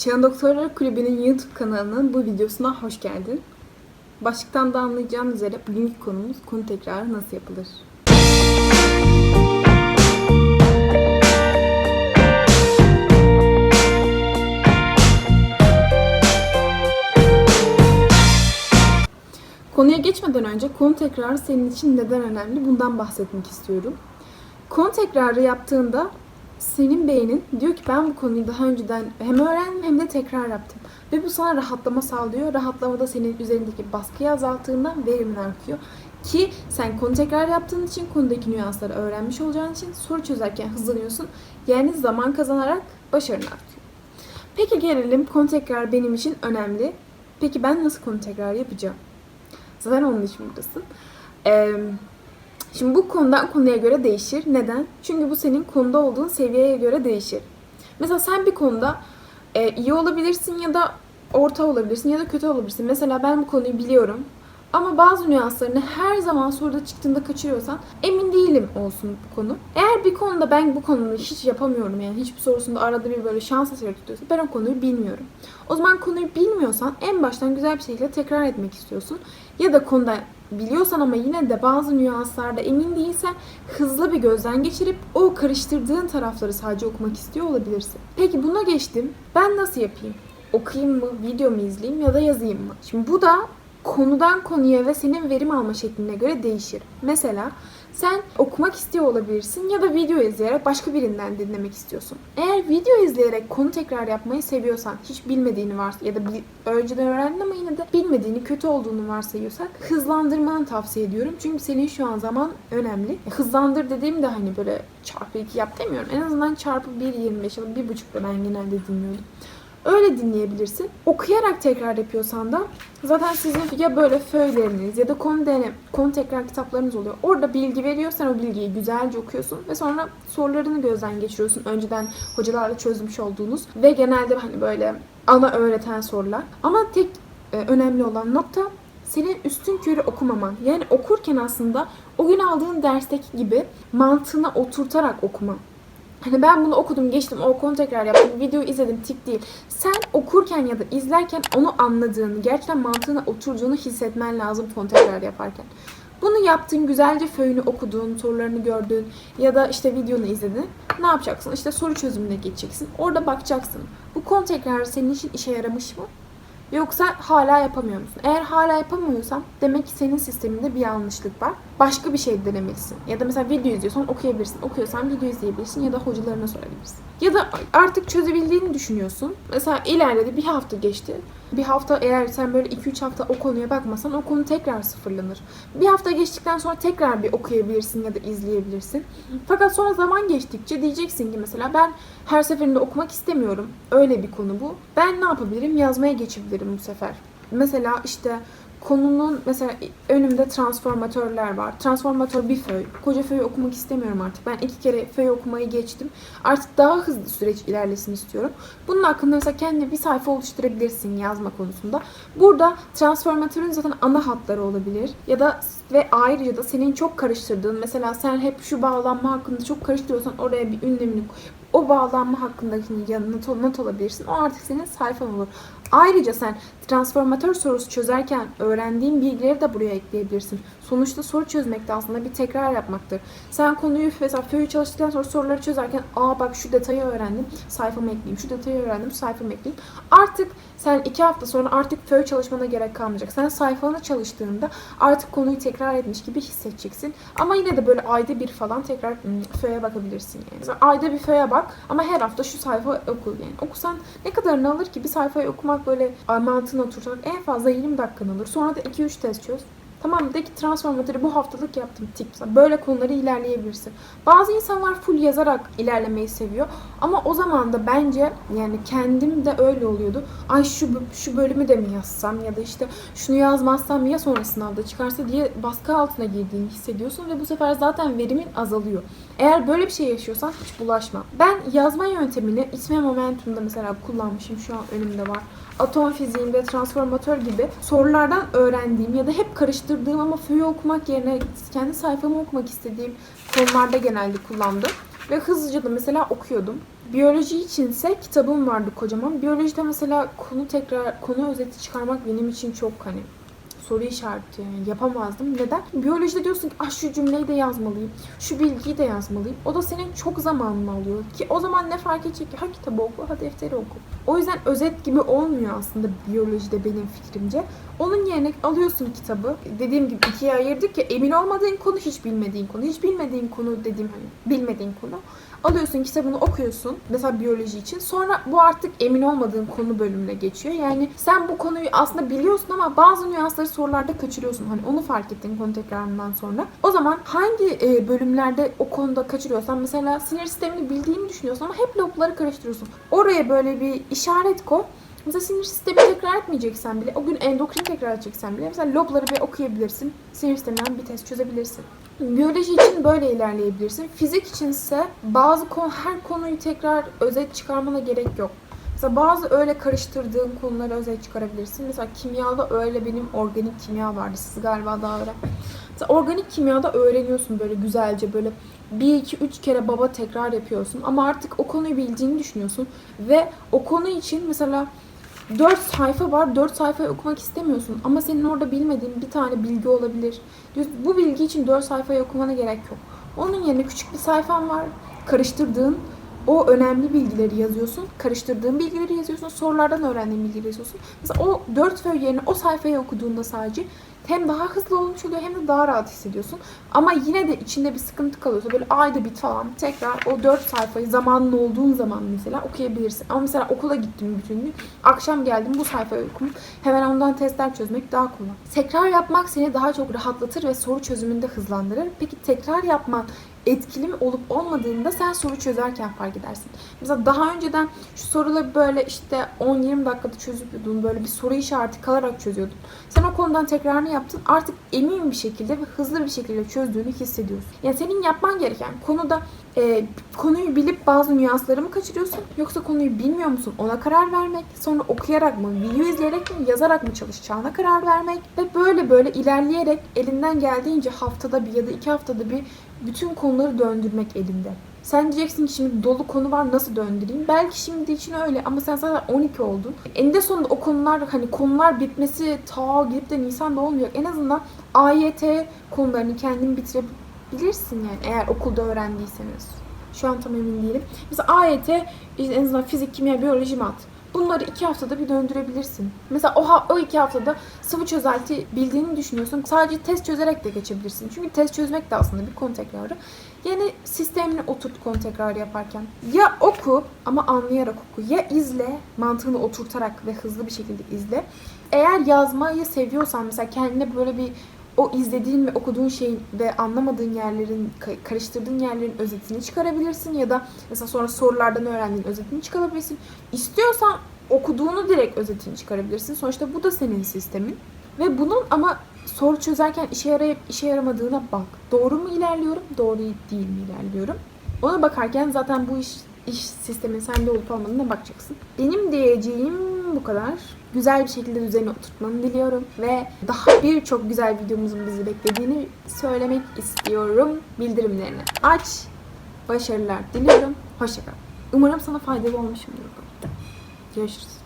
Çağın Doktorlar Kulübü'nün YouTube kanalının bu videosuna hoş geldin. Başlıktan da anlayacağın üzere bugünkü konumuz konu tekrarı nasıl yapılır? Konuya geçmeden önce konu tekrarı senin için neden önemli bundan bahsetmek istiyorum. Konu tekrarı yaptığında senin beynin diyor ki ben bu konuyu daha önceden hem öğrendim hem de tekrar yaptım. Ve bu sana rahatlama sağlıyor. Rahatlama da senin üzerindeki baskıyı azalttığında verimin artıyor. Ki sen konu tekrar yaptığın için konudaki nüansları öğrenmiş olacağın için soru çözerken hızlanıyorsun. Yani zaman kazanarak başarın artıyor. Peki gelelim konu tekrar benim için önemli. Peki ben nasıl konu tekrar yapacağım? Zaten onun için buradasın. Ee, Şimdi bu konudan konuya göre değişir. Neden? Çünkü bu senin konuda olduğun seviyeye göre değişir. Mesela sen bir konuda e, iyi olabilirsin ya da orta olabilirsin ya da kötü olabilirsin. Mesela ben bu konuyu biliyorum. Ama bazı nüanslarını her zaman soruda çıktığında kaçırıyorsan emin değilim olsun bu konu. Eğer bir konuda ben bu konuyu hiç yapamıyorum yani hiçbir sorusunda arada bir böyle şans eseri tutuyorsa ben o konuyu bilmiyorum. O zaman konuyu bilmiyorsan en baştan güzel bir şekilde tekrar etmek istiyorsun. Ya da konuda biliyorsan ama yine de bazı nüanslarda emin değilsen hızlı bir gözden geçirip o karıştırdığın tarafları sadece okumak istiyor olabilirsin. Peki buna geçtim. Ben nasıl yapayım? Okuyayım mı, video mu izleyeyim ya da yazayım mı? Şimdi bu da konudan konuya ve senin verim alma şekline göre değişir. Mesela sen okumak istiyor olabilirsin ya da video izleyerek başka birinden dinlemek istiyorsun. Eğer video izleyerek konu tekrar yapmayı seviyorsan, hiç bilmediğini varsa ya da önceden öğrendin ama yine de bilmediğini, kötü olduğunu varsayıyorsak hızlandırmanı tavsiye ediyorum. Çünkü senin şu an zaman önemli. E, Hızlandır dediğimde hani böyle çarpı 2 yap demiyorum. En azından çarpı 1.25 ya da 1.5'da ben genelde dinliyordum. Öyle dinleyebilirsin. Okuyarak tekrar yapıyorsan da zaten sizin ya böyle föyleriniz ya da konu, denem, konu tekrar kitaplarınız oluyor. Orada bilgi veriyor. Sen o bilgiyi güzelce okuyorsun ve sonra sorularını gözden geçiriyorsun. Önceden hocalarla çözmüş olduğunuz ve genelde hani böyle ana öğreten sorular. Ama tek e, önemli olan nokta senin üstün körü okumaman. Yani okurken aslında o gün aldığın dersteki gibi mantığına oturtarak okuman. Hani ben bunu okudum, geçtim, o konu tekrar yaptım, videoyu izledim, tik değil. Sen okurken ya da izlerken onu anladığını, gerçekten mantığına oturduğunu hissetmen lazım konu tekrar yaparken. Bunu yaptın, güzelce föyünü okudun, sorularını gördün ya da işte videonu izledin. Ne yapacaksın? İşte soru çözümüne geçeceksin. Orada bakacaksın. Bu konu tekrar senin için işe yaramış mı? Yoksa hala yapamıyor musun? Eğer hala yapamıyorsan demek ki senin sisteminde bir yanlışlık var. Başka bir şey denemelisin. Ya da mesela video izliyorsan okuyabilirsin. Okuyorsan video izleyebilirsin ya da hocalarına sorabilirsin. Ya da artık çözebildiğini düşünüyorsun. Mesela ilerledi bir hafta geçti. Bir hafta eğer sen böyle 2-3 hafta o konuya bakmasan o konu tekrar sıfırlanır. Bir hafta geçtikten sonra tekrar bir okuyabilirsin ya da izleyebilirsin. Fakat sonra zaman geçtikçe diyeceksin ki mesela ben her seferinde okumak istemiyorum. Öyle bir konu bu. Ben ne yapabilirim? Yazmaya geçebilirim bu sefer. Mesela işte konunun mesela önümde transformatörler var. Transformatör bir föy. Koca föyü okumak istemiyorum artık. Ben iki kere föy okumayı geçtim. Artık daha hızlı süreç ilerlesin istiyorum. Bunun hakkında mesela kendine bir sayfa oluşturabilirsin yazma konusunda. Burada transformatörün zaten ana hatları olabilir. Ya da ve ayrıca da senin çok karıştırdığın mesela sen hep şu bağlanma hakkında çok karıştırıyorsan oraya bir ünlemini. O bağlanma hakkındaki yanına not, alabilirsin. O artık senin sayfan olur. Ayrıca sen transformatör sorusu çözerken öğrendiğin bilgileri de buraya ekleyebilirsin. Sonuçta soru çözmek de aslında bir tekrar yapmaktır. Sen konuyu mesela föyü çalıştıktan sonra soruları çözerken aa bak şu detayı öğrendim sayfamı ekleyeyim. Şu detayı öğrendim sayfamı ekleyeyim. Artık sen iki hafta sonra artık föy çalışmana gerek kalmayacak. Sen sayfanı çalıştığında artık konuyu tekrar etmiş gibi hissedeceksin. Ama yine de böyle ayda bir falan tekrar föye bakabilirsin yani. Mesela ayda bir föye bak ama her hafta şu sayfa oku yani. Okusan ne kadarını alır ki bir sayfayı okumak böyle mantığına oturtarak en fazla 20 dakikanı alır. Sonra da 2-3 test çöz. Tamam de ki transformatörü bu haftalık yaptım tik. Böyle konuları ilerleyebilirsin. Bazı insanlar full yazarak ilerlemeyi seviyor. Ama o zaman da bence yani kendim de öyle oluyordu. Ay şu şu bölümü de mi yazsam ya da işte şunu yazmazsam ya sonra sınavda çıkarsa diye baskı altına girdiğini hissediyorsun ve bu sefer zaten verimin azalıyor. Eğer böyle bir şey yaşıyorsan hiç bulaşma. Ben yazma yöntemini İsme Momentum'da mesela kullanmışım. Şu an önümde var atom fiziğinde transformatör gibi sorulardan öğrendiğim ya da hep karıştırdığım ama föyü okumak yerine kendi sayfamı okumak istediğim konularda genelde kullandım. Ve hızlıca da mesela okuyordum. Biyoloji içinse kitabım vardı kocaman. Biyolojide mesela konu tekrar konu özeti çıkarmak benim için çok hani soru işareti yapamazdım. Neden? Biyolojide diyorsun ki ah şu cümleyi de yazmalıyım. Şu bilgiyi de yazmalıyım. O da senin çok zamanını alıyor. Ki o zaman ne fark edecek ki? Ha kitabı oku, ha defteri oku. O yüzden özet gibi olmuyor aslında biyolojide benim fikrimce. Onun yerine alıyorsun kitabı. Dediğim gibi ikiye ayırdık ya emin olmadığın konu hiç bilmediğin konu. Hiç bilmediğin konu dediğim hani bilmediğin konu. Alıyorsun kitabını okuyorsun. Mesela biyoloji için. Sonra bu artık emin olmadığın konu bölümüne geçiyor. Yani sen bu konuyu aslında biliyorsun ama bazı nüansları sorularda kaçırıyorsun. Hani onu fark ettin konu tekrarından sonra. O zaman hangi e, bölümlerde o konuda kaçırıyorsan mesela sinir sistemini bildiğini düşünüyorsun ama hep lobları karıştırıyorsun. Oraya böyle bir işaret koy. Mesela sinir sistemi tekrar etmeyeceksen bile, o gün endokrin tekrar edeceksen bile mesela lobları bir okuyabilirsin. Sinir sisteminden bir test çözebilirsin. Biyoloji için böyle ilerleyebilirsin. Fizik içinse bazı konu, her konuyu tekrar özet çıkarmana gerek yok. Mesela bazı öyle karıştırdığın konuları özet çıkarabilirsin. Mesela kimyada öyle benim organik kimya vardı. Siz galiba daha öyle. Mesela organik kimyada öğreniyorsun böyle güzelce böyle bir iki üç kere baba tekrar yapıyorsun. Ama artık o konuyu bildiğini düşünüyorsun. Ve o konu için mesela 4 sayfa var. 4 sayfayı okumak istemiyorsun. Ama senin orada bilmediğin bir tane bilgi olabilir. Bu bilgi için 4 sayfayı okumana gerek yok. Onun yerine küçük bir sayfan var. Karıştırdığın o önemli bilgileri yazıyorsun. Karıştırdığın bilgileri yazıyorsun. Sorulardan öğrendiğin bilgileri yazıyorsun. Mesela o 4 föy yerine o sayfayı okuduğunda sadece hem daha hızlı olmuş oluyor hem de daha rahat hissediyorsun. Ama yine de içinde bir sıkıntı kalıyorsa böyle ayda bir falan tekrar o 4 sayfayı zamanın olduğun zaman mesela okuyabilirsin. Ama mesela okula gittim bütün gün. Akşam geldim bu sayfayı okudum. Hemen ondan testler çözmek daha kolay. Tekrar yapmak seni daha çok rahatlatır ve soru çözümünde hızlandırır. Peki tekrar yapman etkili mi olup olmadığında sen soru çözerken fark edersin. Mesela daha önceden şu soruları böyle işte 10-20 dakikada çözüyordun. Böyle bir soru işareti kalarak çözüyordun. Sen o konudan tekrarını yaptın. Artık emin bir şekilde ve hızlı bir şekilde çözdüğünü hissediyorsun. Yani senin yapman gereken konuda e, konuyu bilip bazı nüansları mı kaçırıyorsun? Yoksa konuyu bilmiyor musun? Ona karar vermek. Sonra okuyarak mı, video izleyerek mi, yazarak mı çalışacağına karar vermek. Ve böyle böyle ilerleyerek elinden geldiğince haftada bir ya da iki haftada bir bütün konuları döndürmek elinde. Sen diyeceksin ki şimdi dolu konu var nasıl döndüreyim? Belki şimdi için öyle ama sen zaten 12 oldun. Eninde sonunda o konular hani konular bitmesi ta girip de Nisan'da olmuyor. En azından AYT konularını kendin bitirebilirsin yani eğer okulda öğrendiyseniz. Şu an tam emin değilim. Mesela AYT en azından fizik, kimya, biyoloji, mat. Bunları iki haftada bir döndürebilirsin. Mesela o, o iki haftada sıvı çözelti bildiğini düşünüyorsun. Sadece test çözerek de geçebilirsin. Çünkü test çözmek de aslında bir konu tekrarı. Yeni sistemini oturt konu tekrarı yaparken. Ya oku ama anlayarak oku. Ya izle mantığını oturtarak ve hızlı bir şekilde izle. Eğer yazmayı seviyorsan mesela kendine böyle bir o izlediğin ve okuduğun şeyin ve anlamadığın yerlerin, ka- karıştırdığın yerlerin özetini çıkarabilirsin ya da mesela sonra sorulardan öğrendiğin özetini çıkarabilirsin. İstiyorsan okuduğunu direkt özetini çıkarabilirsin. Sonuçta bu da senin sistemin. Ve bunun ama soru çözerken işe yarayıp işe yaramadığına bak. Doğru mu ilerliyorum, doğru değil mi ilerliyorum? Ona bakarken zaten bu iş iş sistemin sende olup olmadığına bakacaksın. Benim diyeceğim bu kadar. Güzel bir şekilde düzeni oturtmanı diliyorum ve daha birçok güzel videomuzun bizi beklediğini söylemek istiyorum. Bildirimlerini aç. Başarılar diliyorum. Hoşçakal. Umarım sana faydalı olmuşumdur. Görüşürüz.